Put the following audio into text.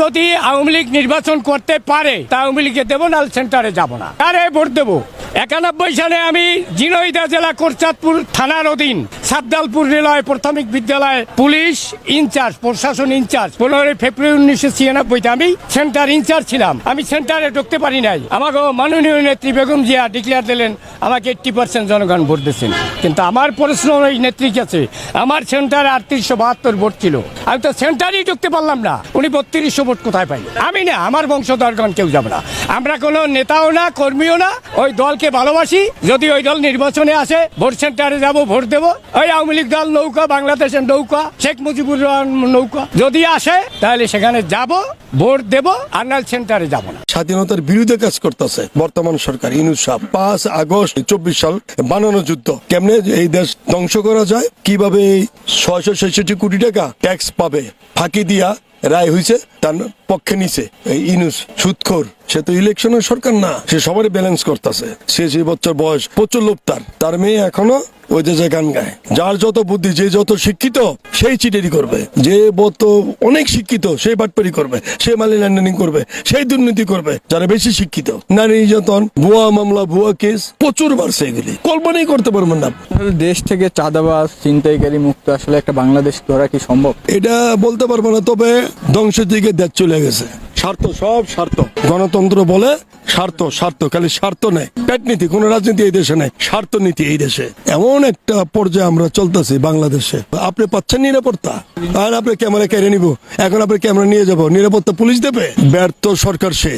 যদি আওয়ামী লীগ নির্বাচন করতে পারে, তা আওয়ামী লীগে দেবো না সেন্টারে যাব না। আরে ভোট দেবো? একানব্বই সালে আমি জিনইদা জেলা কোরচাঁদপুর থানার অধীন সাবদালপুর রেলওয়ে প্রাথমিক বিদ্যালয়ে পুলিশ ইনচার্জ, প্রশাসন ইনচার্জ। পনেরোই ফেব্রুয়ারি উনিশশো ছিয়ানব্বইতে আমি সেন্টার ইনচার্জ ছিলাম। আমি সেন্টারে ঢুকতে পারি নাই। আমাকে মাননীয় নেত্রী বেগম জিয়া ডিক্লেয়ার দিলেন, আমাকে এইট্টি পার্সেন্ট জনগণ ভোট দিয়েছেন। কিন্তু আমার প্রশ্ন ওই নেত্রীর কাছে, আমার সেন্টারে আটত্রিশশো বাহাত্তর ভোট ছিল। আমি তো সেন্টারেই ঢুকতে পারলাম না। উনি বত্রিশশো ভোট কোথায় পাই আমি না, আমার বংশধরগণ কেউ যাবে না। আমরা কোনো নেতাও না, কর্মীও না। ওই দলকে ভালোবাসি। যদি ওই দল নির্বাচনে আসে, ভোট সেন্টারে যাব, ভোট দেব। ওই আওয়ামী লীগ দল নৌকা, বাংলাদেশের নৌকা, শেখ মুজিবুর রহমান নৌকা। যদি আসে, তাহলে সেখানে যাব, ভোট দেব আর নাহলে সেন্টারে যাব না। স্বাধীনতার বিরুদ্ধে কাজ করতেছে বর্তমান সরকার ইনুস পাঁচ আগস্ট চব্বিশ সাল বানানো যুদ্ধ। কেমনে এই দেশ ধ্বংস করা যায়? কীভাবে এই ছয়শো ছেষট্টি কোটি টাকা ট্যাক্স পাবে? ফাঁকি দিয়া রায় হয়েছে তার পক্ষে নিছে। এই ইনুস সুৎখোর সে তো ইলেকশনের সরকার না। সে সবারই ব্যালেন্স করতেছে। সে যে বছর বয়স প্রচুর লোক তার। তার মেয়ে এখনও ওই দেশে গান গায়। যার যত বুদ্ধি যে যত শিক্ষিত সেই চিটেরি করবে। যে বত অনেক শিক্ষিত সেই বাটপারি করবে। সে মালি ল্যান্ডেনিং করবে। সেই দুর্নীতি করবে যারা বেশি শিক্ষিত। নারী নির্যাতন ভুয়া মামলা ভুয়া কেস প্রচুর বাড়ছে এগুলি। কল্পনাই করতে পারবেন না দেশ থেকে চাঁদাবাজ চিন্তাইকারী মুক্ত আসলে একটা বাংলাদেশ গড়া কি সম্ভব? এটা বলতে পারব না তবে ধ্বংসের দিকে দেশ চলে গেছে। স্বার্থ, সব স্বার্থ। গণতন্ত্র বলে স্বার্থ স্বার্থ, খালি স্বার্থ নেই। পেট নীতি কোন রাজনীতি এই দেশে নেই। স্বার্থ নীতি এই দেশে। এমন একটা পর্যায়ে আমরা চলতেছি বাংলাদেশে। আপনি পাচ্ছেন নিরাপত্তা। আর আপনি ক্যামেরা কেড়ে নিব। এখন আপনি ক্যামেরা নিয়ে যাব। নিরাপত্তা পুলিশ দেবে? ব্যর্থ সরকার সে।